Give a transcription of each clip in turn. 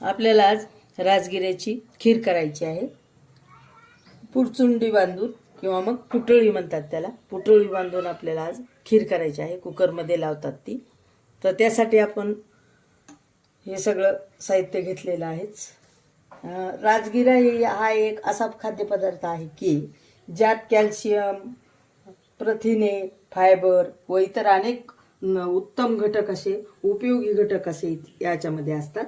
आपल्याला आज राजगिऱ्याची खीर करायची आहे. पुरचुंडी बांधून किंवा मग पुटळी म्हणतात त्याला. पुटळी बांधून आपल्याला आज खीर करायची आहे. कुकरमध्ये लावतात ती. तर त्यासाठी आपण हे सगळं साहित्य घेतलेलं आहेच. राजगिरा हे हा एक असा खाद्यपदार्थ आहे की ज्यात कॅल्शियम प्रथिने फायबर व इतर अनेक उत्तम घटक असे उपयोगी घटक असे याच्यामध्ये असतात.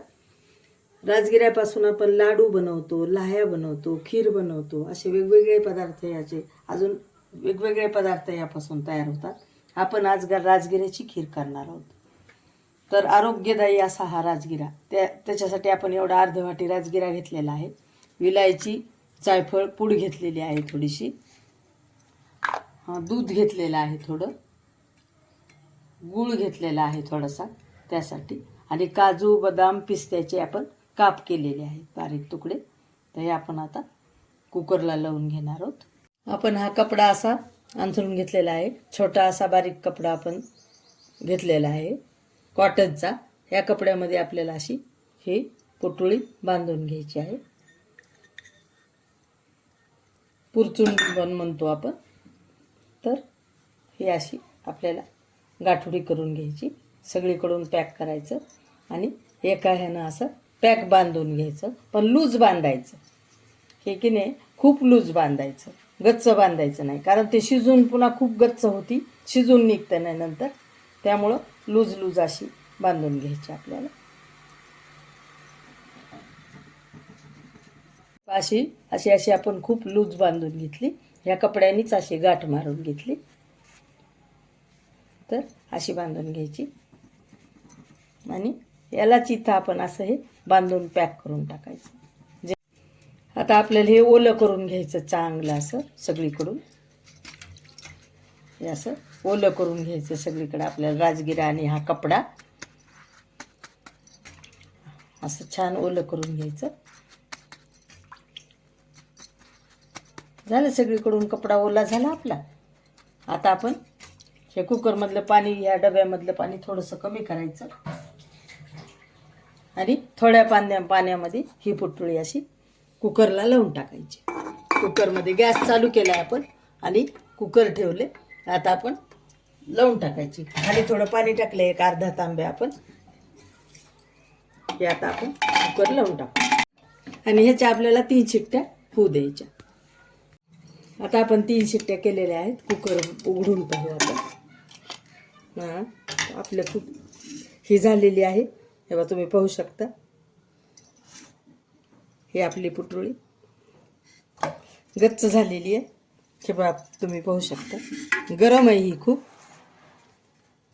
राजगिऱ्यापासून आपण लाडू बनवतो लाह्या बनवतो खीर बनवतो असे वेगवेगळे पदार्थ याचे अजून वेगवेगळे पदार्थ यापासून तयार होतात. आपण आज राजगिऱ्याची खीर करणार आहोत. तर आरोग्यदायी असा हा राजगिरा. त्या त्याच्यासाठी आपण एवढा अर्धवाटी राजगिरा घेतलेला आहे. विलायची जायफळ पूड घेतलेली आहे थोडीशी. दूध घेतलेलं आहे थोडं. गूळ घेतलेला आहे थोडासा त्यासाठी. आणि काजू बदाम पिस्त्याचे आपण काप केलेले आहेत बारीक तुकडे. तर हे आपण आता कुकरला लावून घेणार आहोत. आपण हा कपडा असा अंथरून घेतलेला आहे. छोटा असा बारीक कपडा आपण घेतलेला आहे. कॉटनचा. या कपड्यामध्ये आपल्याला अशी ही पोटोळी बांधून घ्यायची आहे. पुरचून पण म्हणतो आपण. तर ही अशी आपल्याला गाठोडी करून घ्यायची. सगळीकडून पॅक करायचं. आणि एका ह्यानं असं पॅक बांधून घ्यायचं पण लूज बांधायचं. हे की नाही? खूप लूज बांधायचं. गच्च बांधायचं नाही. कारण ते शिजून पुन्हा खूप गच्च होती शिजून निघतं नाही नंतर. त्यामुळं लूज लूज अशी बांधून घ्यायची आपल्याला. अशी अशी अशी आपण खूप लूज बांधून घेतली. ह्या कपड्यांनीच अशी गाठ मारून घेतली. तर अशी बांधून घ्यायची. आणि यालाच इथं आपण असं हे बांधून पॅक करून टाकायचं. जे आता आपल्याला हे ओलं करून घ्यायचं चांगलं असं सगळीकडून. हे असं ओलं करून घ्यायचं सगळीकडे आपल्याला राजगिरा आणि हा कपडा. असं छान ओलं करून घ्यायचं. झालं सगळीकडून कपडा ओला झाला आपला. आता आपण हे कुकरमधलं पाणी या डब्यामधलं पाणी थोडंसं कमी करायचं. आणि थोड्या पाण्या पाण्यामध्ये ही पुटुळी अशी कुकरला लावून टाकायची. कुकरमध्ये गॅस चालू केला आपण आणि कुकर ठेवले. आता आपण लावून टाकायची. खाली थोडं पाणी टाकलं एक अर्धा तांबे आपण. हे आता आपण कुकर लावून टाकू. आणि ह्याच्या आपल्याला तीन शिट्ट्या होऊ द्यायच्या. आता आपण तीन शिट्ट्या केलेल्या आहेत. कुकर उघडून पाहू आपण. हां आपलं खूप ही झालेली आहे. तेव्हा तुम्ही पाहू शकता. ही आपली पुटुळी. गच्च झालेली आहे. हे बघा तुम्ही पाहू शकता. गरम आहे ही खूप.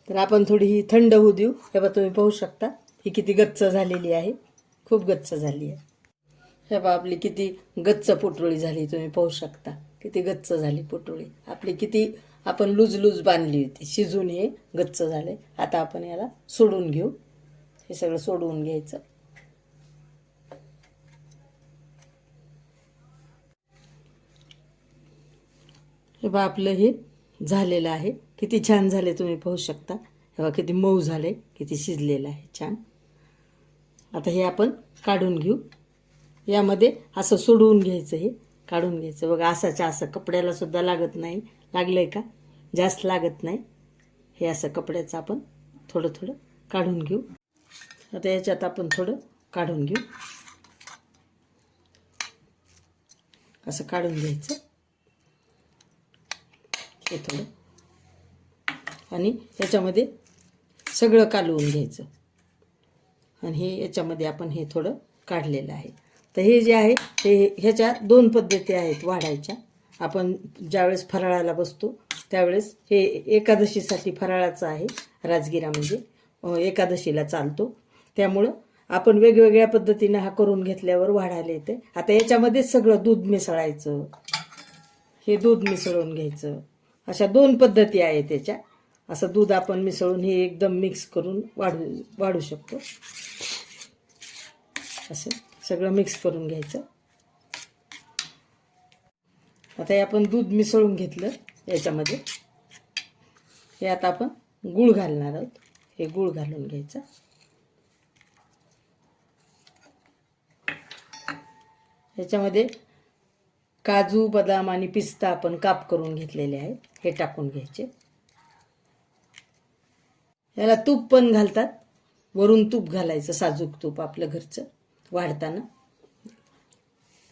तर आपण थोडी ही थंड होऊ देऊ. हे बघा तुम्ही पाहू शकता. ही किती गच्च झालेली आहे. खूप गच्च झाली आहे. हे बा आपली किती गच्च पुटोळी झाली तुम्ही पाहू शकता. किती गच्च झाली पुटोळी. आपली किती आपण लूज लूज बांधली होती. शिजून हे गच्च झाले. आता आपण याला सोडून घेऊ. हे सगळं सोडवून घ्यायचं. हे बा आपलं हे झालेलं आहे. किती छान झाले तुम्ही पाहू शकता. हे बा किती मऊ झाले किती शिजलेलं आहे छान. आता हे आपण काढून घेऊ. यामध्ये असं सोडवून घ्यायचं हे काढून घ्यायचं. बघा असाच्या असं कपड्याला सुद्धा लागत नाही. लागलं आहे का? जास्त लागत नाही. हे असं कपड्याचं आपण थोडं थोडं काढून घेऊ. आता याच्यात आपण थोडं काढून घेऊ. असं काढून घ्यायचं. हे थोडं. आणि याच्यामध्ये सगळं कालवून घ्यायचं. आणि हे याच्यामध्ये आपण हे थोडं काढलेलं आहे. तर हे जे आहे ते ह्याच्या दोन पद्धती आहेत वाढायच्या. आपण ज्यावेळेस फराळाला बसतो त्यावेळेस हे एकादशीसाठी फराळाचं आहे. राजगिरा म्हणजे एकादशीला चालतो. त्यामुळं आपण वेगवेगळ्या पद्धतीनं हा करून घेतल्यावर वाढायला येते. आता याच्यामध्येच सगळं दूध मिसळायचं. हे दूध मिसळून घ्यायचं. अशा दोन पद्धती आहेत त्याच्या. असं दूध आपण मिसळून हे एकदम मिक्स करून वाढू वाढू शकतो. असं सगळं मिक्स करून घ्यायचं. आता हे आपण दूध मिसळून घेतलं याच्यामध्ये. हे आता आपण गूळ घालणार आहोत. हे गूळ घालून घ्यायचं. ह्याच्यामध्ये काजू बदाम आणि पिस्ता आपण काप करून घेतलेले आहेत. हे टाकून घ्यायचे. याला तूप पण घालतात. वरून तूप घालायचं साजूक तूप आपलं घरचं वाढताना.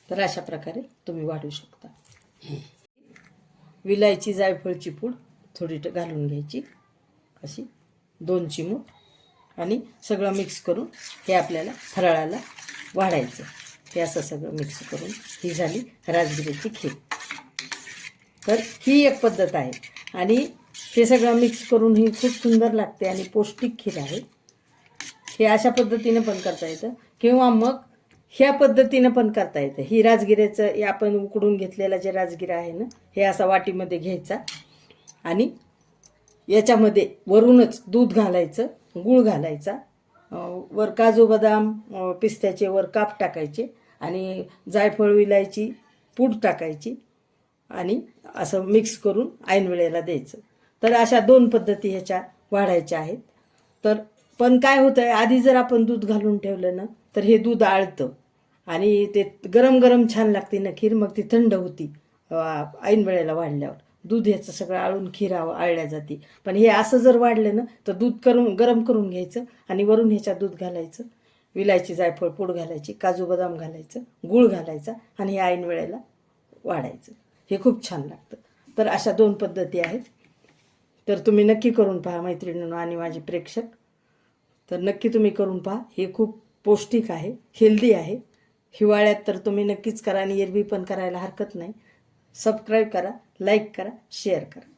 तर अशा प्रकारे तुम्ही वाढू शकता. विलायची जायफळची पूड थोडी घालून घ्यायची. अशी दोन चिमूट आणि सगळं मिक्स करून हे आपल्याला फराळाला वाढायचं. हे असं सगळं मिक्स करून ही झाली राजगिरीची खीर. तर ही एक पद्धत आहे. आणि हे सगळं मिक्स करून ही खूप सुंदर लागते आणि पौष्टिक खीर आहे. हे अशा पद्धतीनं पण करता येतं. किंवा मग ह्या पद्धतीनं पण करता येतं. ही राजगिऱ्याचं हे आपण उकडून घेतलेला जे राजगिरा आहे ना हे असा वाटीमध्ये घ्यायचा. आणि याच्यामध्ये वरूनच दूध घालायचं गूळ घालायचा. वर काजू बदाम पिस्त्याचे वर काप टाकायचे. आणि जायफळ विलायची पूड टाकायची आणि असं मिक्स करून ऐन वेळेला द्यायचं. तर अशा दोन पद्धती ह्याच्या वाढायच्या आहेत. तर पण काय होतं आहे आधी जर आपण दूध घालून ठेवलं ना तर हे दूध आळतं आणि ते गरम गरम छान लागते ना खीर मग ती थंड होती ऐनवेळेला ऐन वेळेला वाढल्यावर. दूध ह्याचं सगळं आळून खीर आळल्या जाते. पण हे असं जर वाढलं ना तर दूध करून गरम करून घ्यायचं आणि वरून ह्याच्यात दूध घालायचं. विलायची जायफळ पूड घालायची काजू बदाम घालायचं गूळ घालायचा आणि हे ऐन वेळेला वाढायचं. हे खूप छान लागतं. तर अशा दोन पद्धती आहेत. तर तुम्ही नक्की करून पहा मैत्रिणींनो आणि माझे प्रेक्षक. तर नक्की तुम्ही करून पहा. हे खूप पौष्टिक आहे हेल्दी आहे. हिवाळ्यात तर तुम्ही नक्कीच करा आणि एरवी पण करायला हरकत नाही. सबस्क्राईब करा लाईक करा शेअर करा.